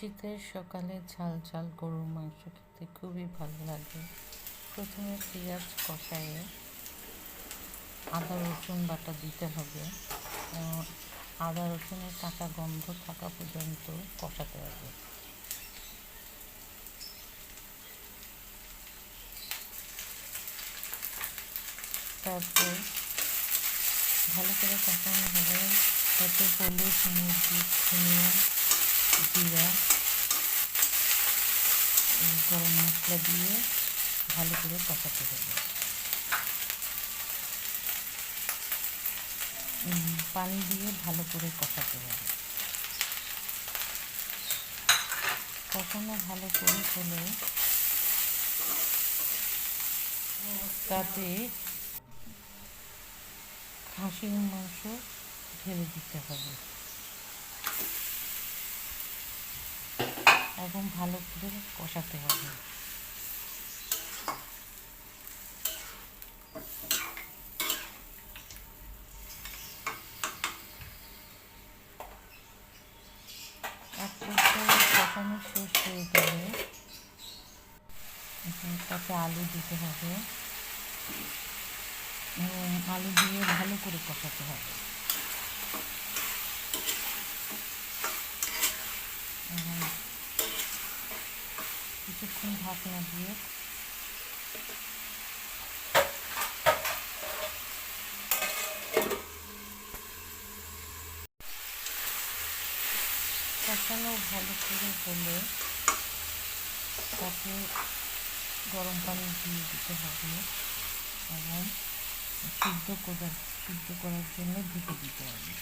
শীতের সকালে ঝাল ঝাল গরুর মাংস খেতে খুবই ভালো লাগে। প্রথমে পেঁয়াজ কষায়ে আদা, রসুন বাটা দিতে হবে। আদা, রসুনের কাঁচা গন্ধ থাকা পর্যন্ত কষাতে হবে। তারপর ভালো করে কষানো হবে তাতে হলুদ মুরগি ধনিয়া জিরা গরম মশলা দিয়ে ভালো করে কষাতে হবে পানি দিয়ে ভালো করে কষাতে হবে কষানো ভালো করে হলে তাতে খাসির মাংস ঢেলে দিতে হবে। এবং ভালো করে কষাতে হবে। এক হয়ে গেলে তাতে আলু দিতে হবে। আলু দিয়ে ভালো করে কষাতে হবে এবং কিছুক্ষণ ঢাকনা দিয়ে কষানো ভালো করে হলে তাতে গরম পানি দিয়ে দিতে হবে এবং সিদ্ধ করার সিদ্ধ করার জন্য ঢেকে দিতে হবে।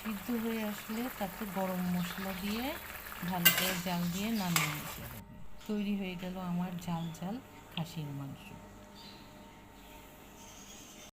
সিদ্ধ হয়ে আসলে তাতে গরম মশলা দিয়ে ভালো করে জাল দিয়ে নামিয়ে নিতে হবে। তৈরি হয়ে গেল আমার ঝাল ঝাল খাসির মাংস।